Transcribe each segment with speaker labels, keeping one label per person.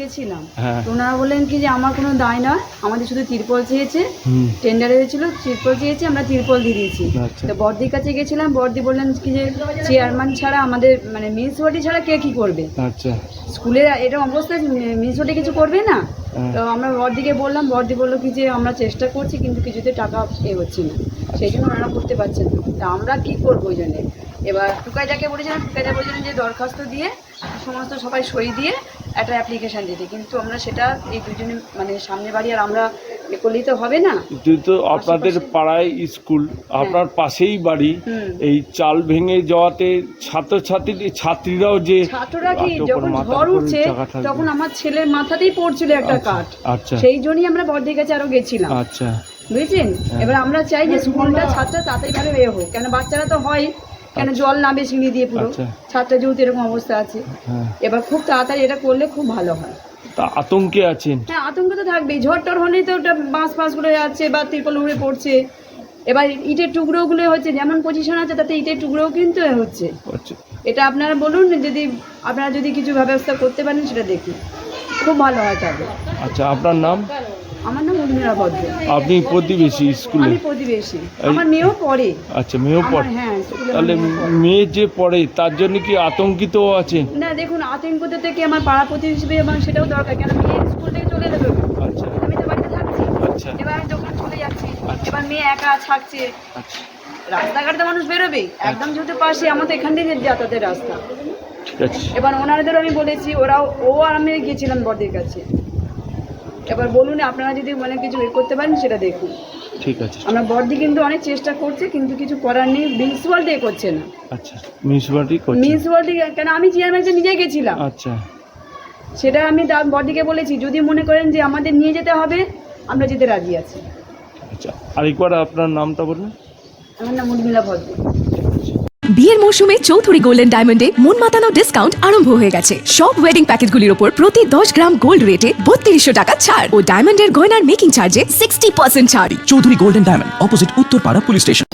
Speaker 1: গেছিলাম।
Speaker 2: হ্যাঁ।
Speaker 1: ওনারা বললেন কি যে আমার কোনো দায় নয় আমাদের শুধু তিরপল চেয়েছে টেন্ডার হয়েছিল তিরপল চেয়েছে আমরা তিরপল দিয়ে দিয়েছি।
Speaker 2: আচ্ছা।
Speaker 1: তো বর্দির কাছে গেছিলাম বর্দি বললেন কি যে চেয়ারম্যান ছাড়া আমাদের মানে মিউনিসিপালিটি ছাড়া কে কি করবে?
Speaker 2: আচ্ছা।
Speaker 1: স্কুলের এরকম অবস্থা মিউনিসিপালিটি কিছু করবে না। তো আমরা বরদিকে বললাম বরদি বলল কি যে আমরা চেষ্টা করছি, কিন্তু কিছুতে টাকা এ হচ্ছে না। সেই জন্য ওনারা করতে পারছেন না। তা আমরা কী করব ওই জন্যে? এবার টুকাইদাকে বলেছিলাম টুকাইদা বলেছিলেন যে দরখাস্ত দিয়ে, সমস্ত সবাই সই দিয়ে একটা অ্যাপ্লিকেশান দিতে। কিন্তু আমরা সেটা এই দুজনে মানে সামনে বাড়ি আর আমরা করলেই তো হবে না।
Speaker 2: যেহেতু আপনাদের পাড়ায় স্কুল আপনার পাশেই বাড়ি এই চাল ভেঙে যাওয়াতে ছাত্রছাত্রী ছাত্রীরাও যে
Speaker 1: ছাত্ররা কি যখন ঝড় উঠছে তখন আমার ছেলের মাথাতেই পড়ছিল একটা কাঠ।
Speaker 2: আচ্ছা।
Speaker 1: সেই জন্যই আমরা বর্দির কাছে আরও গেছিলাম।
Speaker 2: আচ্ছা।
Speaker 1: বুঝেছেন?
Speaker 2: হ্যাঁ।
Speaker 1: এবার আমরা চাই যে স্কুলটা ছাত্র তাড়াতাড়ি ভাবে এ হোক। কেন বাচ্চারা তো হয় কেন জল নামে সিঁড়ি দিয়ে পুরো।
Speaker 2: আচ্ছা।
Speaker 1: ছাত্র যেহেতু এরকম অবস্থা আছে।
Speaker 2: হ্যাঁ।
Speaker 1: এবার খুব তাড়াতাড়ি এটা করলে খুব ভালো হয়।
Speaker 2: তা আতঙ্কে আছেন?
Speaker 1: হ্যাঁ আতঙ্ক তো থাকবেই। ঝড় টর হলেই তো ওটা বাঁশ ফাঁসগুলো যাচ্ছে বা তিরপল উড়ে পড়ছে। এবার ইটের টুকরোগুলো হচ্ছে যেমন পজিশন আছে তাতে ইটের টুকরোও কিন্তু হচ্ছে।
Speaker 2: আচ্ছা।
Speaker 1: এটা আপনারা বলুন যদি আপনারা যদি কিছু ব্যবস্থা করতে পারেন সেটা দেখি। খুব ভালো হয় তাহলে।
Speaker 2: আচ্ছা আপনার নাম?
Speaker 1: আমার নাম উর্মিলা ভদ্র।
Speaker 2: আপনি প্রতিবেশী স্কুলে?
Speaker 1: আমি প্রতিবেশী। আমার মেয়েও পড়ে।
Speaker 2: আচ্ছা মেয়েও পড়ে?
Speaker 1: হ্যাঁ
Speaker 2: তাহলে মেয়ে যে পড়ে তার জন্য কি আতঙ্কিত আছেন
Speaker 1: না দেখুন আতঙ্কতে থেকে আমার পাড়া প্রতিবেশী এবং সেটাও দরকার কেন মেয়ে স্কুল থেকে চলে যাবে
Speaker 2: আচ্ছা।
Speaker 1: আমি তো বাড়িতে থাকছি।
Speaker 2: আচ্ছা।
Speaker 1: এবার আমি দোকান চলে যাচ্ছি।
Speaker 2: আচ্ছা।
Speaker 1: এবার মেয়ে একা থাকছে।
Speaker 2: আচ্ছা।
Speaker 1: রাস্তাঘাটে মানুষ বেরোবে। একদম যেহেতু পাশে আমার তো এখান থেকে যাতায়াতের রাস্তা। এবার ওনাদেরও আমি বলেছি ওরাও ও আর আমি গিয়েছিলাম বড়দের কাছে। এবার বলুন আপনারা যদি মানে কিছু এ করতে পারেন সেটা দেখুন।
Speaker 2: ঠিক আছে।
Speaker 1: আমরা বর্দি কিন্তু অনেক চেষ্টা করছে কিন্তু কিছু করার নেই। মিউনিসিপালিটি এ করছে না।
Speaker 2: আচ্ছা মিউনিসিপালিটি করছে।
Speaker 1: মিউনিসিপালিটি কেন আমি চেয়ারম্যান নিজে গেছিলাম।
Speaker 2: আচ্ছা।
Speaker 1: সেটা আমি বর্দিকে বলেছি যদি মনে করেন যে আমাদের নিয়ে যেতে হবে আমরা যেতে রাজি আছি।
Speaker 2: আচ্ছা আরেকবার আপনার নামটা বলুন।
Speaker 1: আমার নাম উর্মিলা ভদ্র।
Speaker 3: বিয়ের মৌসুমে চৌধুরী গোল্ডেন ডায়মন্ডে মন মাতানো ডিসকাউন্ট আরম্ভ হয়ে গেছে। সব ওয়েডিং প্যাকেজগুলির উপর প্রতি দশ গ্রাম গোল্ড রেটে বত্রিশশো টাকা ছাড়। ও ডায়মন্ডের গয়নার মেকিং চার্জে সিক্সটি পার্সেন্ট ছাড়।
Speaker 4: Chowdhury golden diamond opposite Uttarpara police station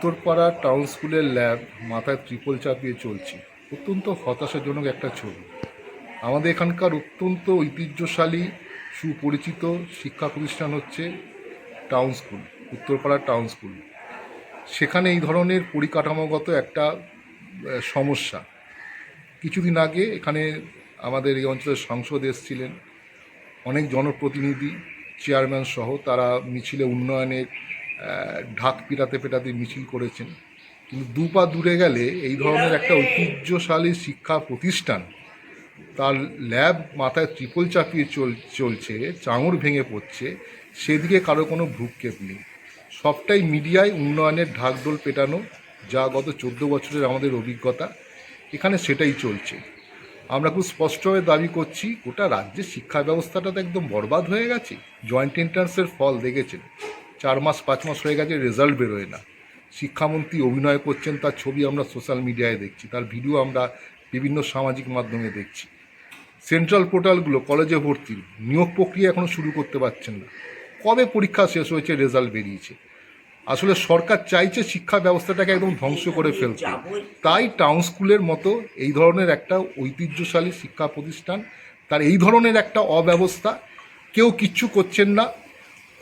Speaker 5: Uttarpara town স্কুলের ল্যাব মাথায় ত্রিপল চাপিয়ে চলছে। অত্যন্ত হতাশাজনক একটা ছবি। আমাদের এখানকার অত্যন্ত ঐতিহ্যশালী, সুপরিচিত শিক্ষা প্রতিষ্ঠান হচ্ছে town school, Uttarpara town school. সেখানে এই ধরনের পরিকাঠামোগত একটা সমস্যা। কিছুদিন আগে এখানে আমাদের এই অঞ্চলের সাংসদ এসেছিলেন। অনেক জনপ্রতিনিধি, চেয়ারম্যান সহ তারা মিছিলে উন্নয়নের ঢাক পিটাতে পেটাতে মিছিল করেছেন। কিন্তু দু পা দূরে গেলে এই ধরনের একটা ঐতিহ্যশালী শিক্ষা প্রতিষ্ঠান, তার ল্যাব মাথায় ত্রিপল চাপিয়ে চল, চলছে চাঙড় ভেঙে পড়ছে, সেদিকে কারও কোনো ভ্রুক্ষেপ নেই। সবটাই মিডিয়ায় উন্নয়নের ঢাকডোল পেটানো, যা গত চোদ্দ বছরের আমাদের অভিজ্ঞতা। এখানে সেটাই চলছে। আমরা খুব স্পষ্টভাবে দাবি করছি, গোটা রাজ্যের শিক্ষা ব্যবস্থাটা তো একদম বরবাদ হয়ে গেছে। জয়েন্ট এন্ট্রান্সের ফল দেখেছেন। চার মাস, পাঁচ মাস হয়ে গেছে রেজাল্ট বেরোয় না। শিক্ষামন্ত্রী অভিনয় করছেন, তার ছবি আমরা সোশ্যাল মিডিয়ায় দেখছি, তার ভিডিও আমরা বিভিন্ন সামাজিক মাধ্যমে দেখছি। সেন্ট্রাল পোর্টালগুলো কলেজে ভর্তির নিয়োগ প্রক্রিয়া এখনও শুরু করতে পারছেন না। কবে পরীক্ষা শেষ হয়েছে রেজাল্ট বেরিয়েছে। আসলে সরকার চাইছে শিক্ষা ব্যবস্থাটাকে একদম ধ্বংস করে ফেলতে। তাই টাউন স্কুলের মতো এই ধরনের একটা ঐতিহ্যশালী শিক্ষা প্রতিষ্ঠান, তার এই ধরনের একটা অব্যবস্থা, কেউ কিচ্ছু করছেন না।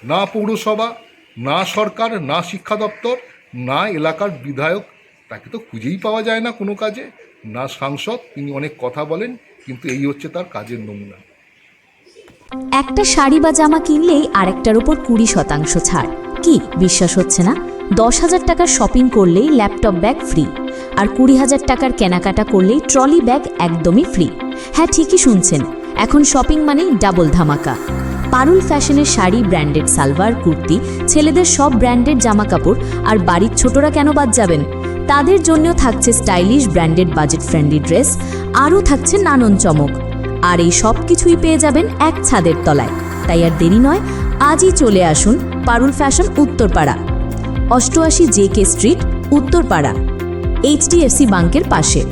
Speaker 5: না পৌরসভা না সরকার, না শিক্ষা দপ্তর, না এলাকার বিধায়ক, তাকে তো খুঁজেই পাওয়া যায় না কোনো কাজে। না সাংসদ, তিনি অনেক কথা বলেন, কিন্তু এই হচ্ছে তার কাজের নমুনা।
Speaker 6: একটা শাড়ি বা জামা কিনলেই আরেকটার উপর কুড়ি শতাংশ ছাড়। কি? বিশ্বাস হচ্ছে না? দশ হাজার টাকার শপিং করলেই ল্যাপটপ ব্যাগ ফ্রি। আর কুড়ি হাজার টাকার কেনাকাটা করলেই ট্রলি ব্যাগ একদমই ফ্রি। হ্যাঁ ঠিকই শুনছেন। এখন শপিং মানেই ডাবল ধামাকা। পারুল ফ্যাশনের শাড়ি, ব্র্যান্ডেড সালভার কুর্তি, ছেলেদের সব ব্র্যান্ডেড জামা কাপড় আর বাড়ির ছোটরা কেন বাদ যাবেন? তাদের জন্যও থাকছে stylish, branded budget friendly dress, আরও থাকছে নানন চমক। আর এই সব কিছুই পেয়ে যাবেন এক ছাদের তলায়। তাই আর দেরি নয়, আজই চলে আসুন পারুল ফ্যাশন উত্তরপাড়া। অষ্টআশি J K street, Uttarpara, HDFC ব্যাংকের পাশে।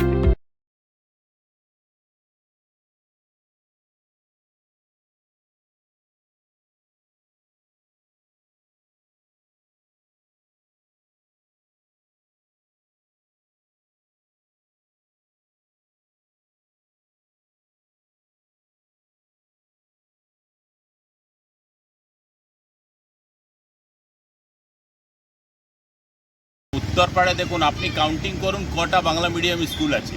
Speaker 7: উত্তরপাড়ায় দেখুন, আপনি কাউন্টিং করুন, কটা বাংলা মিডিয়াম স্কুল আছে।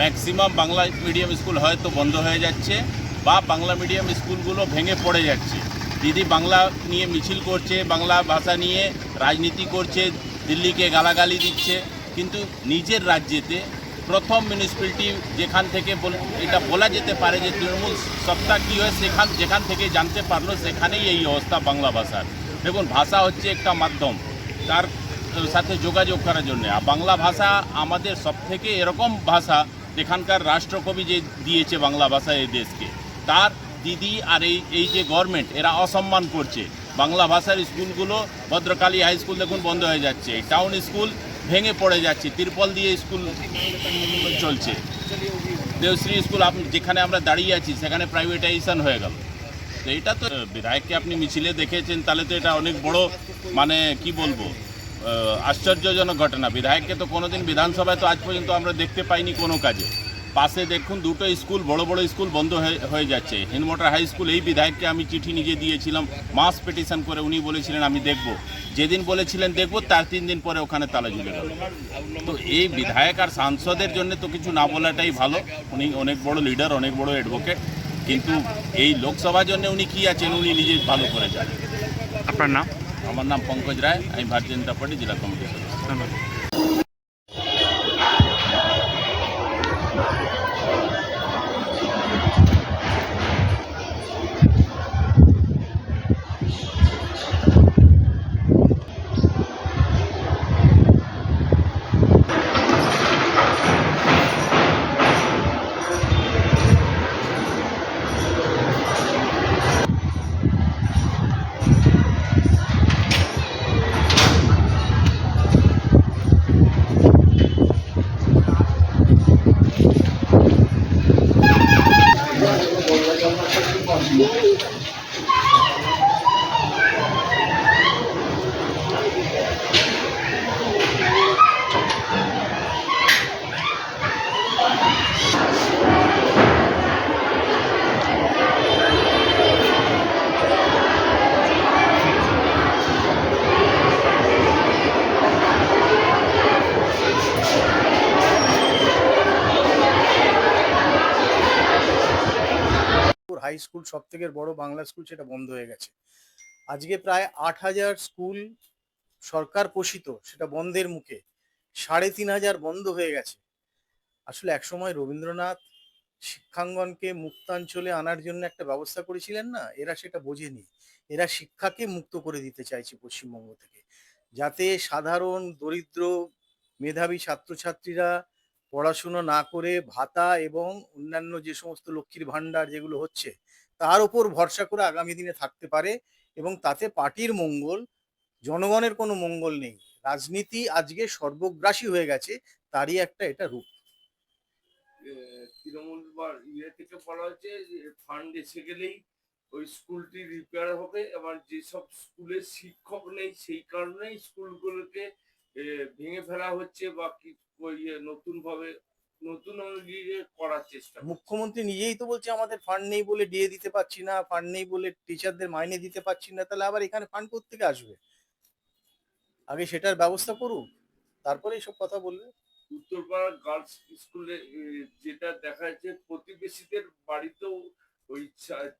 Speaker 7: ম্যাক্সিমাম বাংলা মিডিয়াম স্কুল হয়তো বন্ধ হয়ে যাচ্ছে বা বাংলা মিডিয়াম স্কুলগুলো ভেঙে পড়ে যাচ্ছে। দিদি বাংলা নিয়ে মিছিল করছে, বাংলা ভাষা নিয়ে রাজনীতি করছে, দিল্লিকে গালাগালি দিচ্ছে। কিন্তু নিজের রাজ্যেতে প্রথম মিউনিসিপ্যালিটি যেখান থেকে এটা বলা যেতে পারে যে তৃণমূল সত্তা কী হয়, সেখান যেখান থেকে জানতে পারল, সেখানেই এই অবস্থা বাংলা ভাষার। দেখুন, ভাষা হচ্ছে একটা মাধ্যম। তার সাথে যোগাযোগ করার জন্য। আর বাংলা ভাষা আমাদের সব থেকে এরকম ভাষা যেখানকার রাষ্ট্রকবি যে দিয়েছে বাংলা ভাষা এই দেশকে। তার দিদি আর এই এই যে গভর্নমেন্ট এরা অসম্মান করছে। বাংলা ভাষার স্কুলগুলো ভদ্রকালী হাই স্কুল দেখুন বন্ধ হয়ে যাচ্ছে। টাউন স্কুল ভেঙে পড়ে যাচ্ছে। তিরপল দিয়ে স্কুল চলছে। দেবশ্রী স্কুল আপনি যেখানে আমরা দাঁড়িয়ে আছি, সেখানে প্রাইভেটাইজেশন হয়ে গেল। তো এটা তো, বিধায়ককে আপনি মিছিলে দেখেছেন, তাহলে তো এটা অনেক বড় মানে কি বলব? আশ্চর্যজনক ঘটনা। বিধায়ককে তো কোনোদিন বিধানসভায় তো আজ পর্যন্ত আমরা দেখতে পাইনি কোনো কাজে। পাশে দেখুন, দুটো স্কুল, বড় বড় স্কুল বন্ধ হয়ে যাচ্ছে। হিনমোটার হাই স্কুল, এই বিধায়ককে আমি চিঠি নিজে দিয়েছিলাম, মাস পিটিশন করে উনি বলেছিলেন, আমি দেখব। যেদিন বলেছিলেন, দেখব, তার তিন দিন পরে ওখানে তালা ঝুলে গেল। তো এই বিধায়ক আর সাংসদের জন্য তো কিছু না বলাটাই ভালো। উনি অনেক বড় লিডার, অনেক বড় অ্যাডভোকেট। কিন্তু এই লোকসভার জন্য উনি কি আছেন, উনি নিজে ভালো করে জানেন।
Speaker 2: আপনার নাম?
Speaker 7: আমার নাম পঙ্কজ রায় আমি ভারতীয় জনতা পার্টি জেলা কমিটির সদস্য।
Speaker 8: হাই স্কুল সব থেকে বড় বাংলা স্কুল সেটা বন্ধ হয়ে গেছে। আজকে প্রায় আট হাজার স্কুল সরকার পোষিত, সেটা বন্ধের মুখে। সাড়ে তিন হাজার বন্ধ হয়ে গেছে। আসলে একসময় রবীন্দ্রনাথ শিক্ষাঙ্গনকে মুক্তাঞ্চলে আনার জন্য একটা ব্যবস্থা করেছিলেন না? এরা সেটা বোঝেনি। এরা শিক্ষাকে মুক্ত করে দিতে চাইছে পশ্চিমবঙ্গ থেকে। যাতে সাধারণ, দরিদ্র, মেধাবী ছাত্রছাত্রীরা পড়াশুনো না করে ভাতা এবং অন্যান্য যে সমস্ত লক্ষ্মীর ভাণ্ডার যেগুলো হচ্ছে তার উপর ভরসা করে আগামী দিনে থাকতে পারে এবং তাতে পার্টির মঙ্গল, জনগণের কোনো মঙ্গল নেই। রাজনীতি আজকে সর্বগ্রাসী হয়ে গেছে, তারই একটা এটা রূপ।
Speaker 9: তৃণমূল বা ইয়ে থেকে বলা হচ্ছে ফান্ড এসে গেলেই ওই স্কুলটি রিপেয়ার হবে। যেসব শিক্ষক নেই, সেই কারণে স্কুলগুলোকে ভেঙে ফেলা হচ্ছে বা কি ইয়ে নতুন করার চেষ্টা
Speaker 8: মুখ্যমন্ত্রী নিজেই তো বলছে আমাদের ফান্ড নেই বলে ডিএ দিতে পারছি না ফান্ড নেই বলে টিচারদের মাইনে দিতে পারছি না তাহলে আবার এখানে ফান্ড থেকে আসবে? আগে সেটার ব্যবস্থা করুক তারপরে এইসব কথা বলবে।
Speaker 9: উত্তরপাড়া গার্লস স্কুলে যেটা দেখা যাচ্ছে প্রতিবেশীদের বাড়িতেও ওই ছা-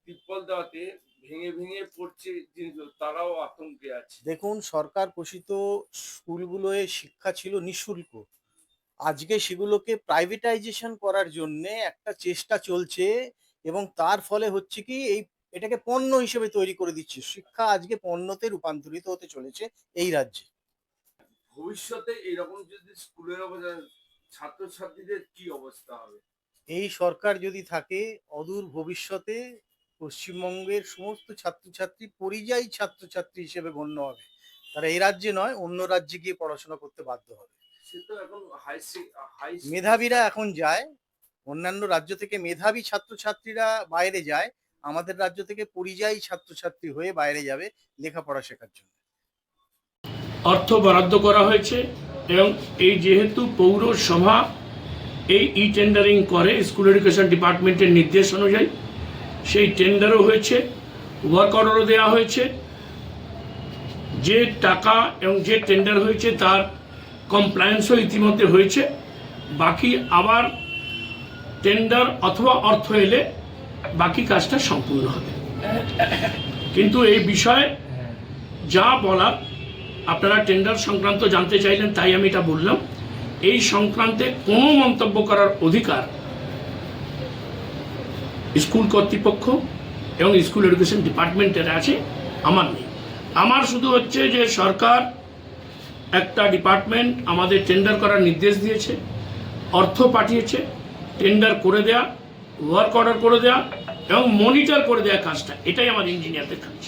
Speaker 9: দেওয়াতে ভেঙে ভেঙে পড়ছে জিনিস তারাও আতঙ্কে আছে।
Speaker 8: দেখুন সরকার পোষিত স্কুলগুলোয় শিক্ষা ছিল নিঃশুল্ক। আজকে সেগুলোকে প্রাইভেটাইজেশন করার জন্য একটা চেষ্টা চলছে এবং তার ফলে হচ্ছে কি এই এটাকে পণ্য হিসেবে তৈরি করে দিচ্ছে। শিক্ষা আজকে পণ্যতে রূপান্তরিত হতে চলেছে এই রাজ্যে।
Speaker 9: ভবিষ্যতে এরকম যদি স্কুলের ছাত্রছাত্রীদের কি অবস্থা হবে?
Speaker 8: এই সরকার যদি থাকে অদূর ভবিষ্যতে পশ্চিমবঙ্গের সমস্ত ছাত্রছাত্রী পরিযায়ী ছাত্রছাত্রী হিসেবে গণ্য হবে। তারা এই রাজ্যে নয় অন্য রাজ্যে গিয়ে পড়াশোনা করতে বাধ্য হবে।
Speaker 9: হাই
Speaker 8: মেধাবীরা এখন যায় অন্যান্য রাজ্য থেকে মেধাবী ছাত্রছাত্রীরা বাইরে যায় আমাদের রাজ্য থেকে পরিযায়ী ছাত্রছাত্রী হয়ে বাইরে যাবে লেখাপড়া শেখার জন্য।
Speaker 10: অর্থ বরাদ্দ করা হয়েছে এবং এই যেহেতু পৌরসভা এই ই টেন্ডারিং করে স্কুল এডুকেশন ডিপার্টমেন্টের নির্দেশ অনুযায়ী সেই টেন্ডারও হয়েছে ওয়ার্ক অর্ডারও দেওয়া হয়েছে। যে টাকা এবং যে টেন্ডার হয়েছে তার কমপ্লায়েন্সও ইতিমধ্যে হয়েছে। বাকি আবার টেন্ডার অথবা অর্থ এলে বাকি কাজটা সম্পূর্ণ হবে। কিন্তু এই বিষয়ে যা বলার, আপনারা টেন্ডার সংক্রান্ত জানতে চাইলেন তাই আমি এটা বললাম। এই সংক্রান্তে কোনো মন্তব্য করার অধিকার স্কুল কর্তৃপক্ষ এবং স্কুল এডুকেশন ডিপার্টমেন্টের আছে, আমার নেই। আমার শুধু হচ্ছে যে সরকার একটা ডিপার্টমেন্ট আমাদের টেন্ডার করার নির্দেশ দিয়েছে, অর্থ পাঠিয়েছে টেন্ডার করে দেয়া ওয়ার্ক অর্ডার করে দেয়া এবং মনিটর করে দেয়া কাজটা। এটাই আমার ইঞ্জিনিয়ারদের কাজ।